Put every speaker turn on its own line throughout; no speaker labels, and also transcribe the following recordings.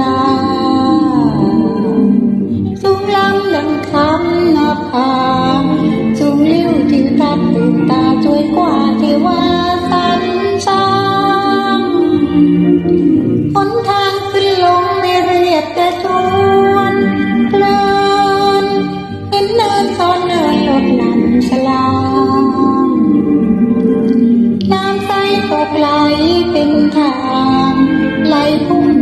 ลาสูงล้ำดังคำนับผาสูงลิ้วจิวทัดตื่นตาช่วยกว่าที่ว่าสันสางหนทางขึ้นลงไม่เรียบแต่ชวนเพลินเห็นเนินซ้อนเนินลดลำสลางน้ำใสตกไหลเป็นทางไหลพุ่ง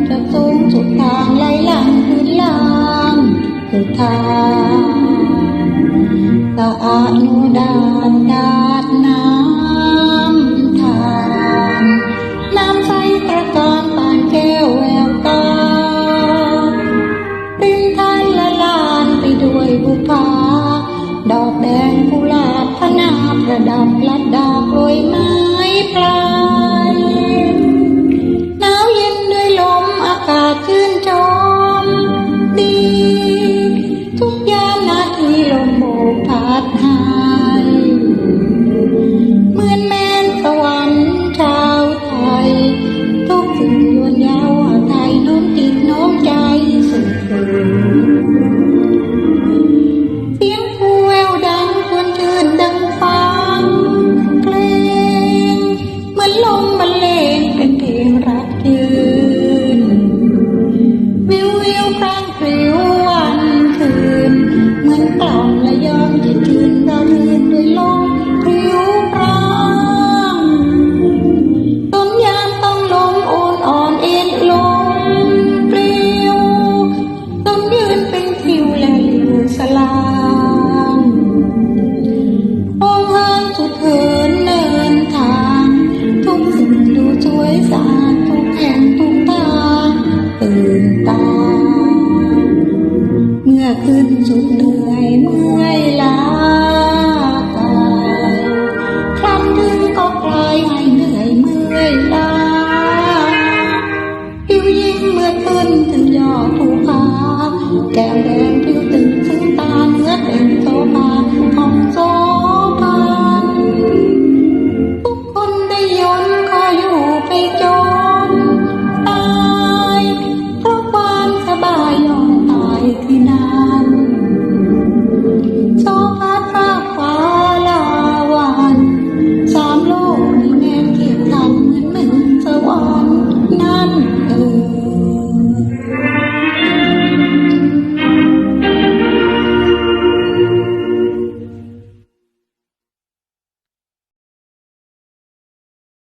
ต่ออนุดานดาดน้ำทาน้ำใสประกอบปานแก้วแววตารินไทยละลานไปด้วยบุพาดอกแดงกุหลาบพนาประดับลัดดาโปรยมา là cơn gió ngày mưa lá cài khăn đứng có lại hay người mưa lá yêu nhiên mưa cơn từng gió thu hà kẹo đèn thiếu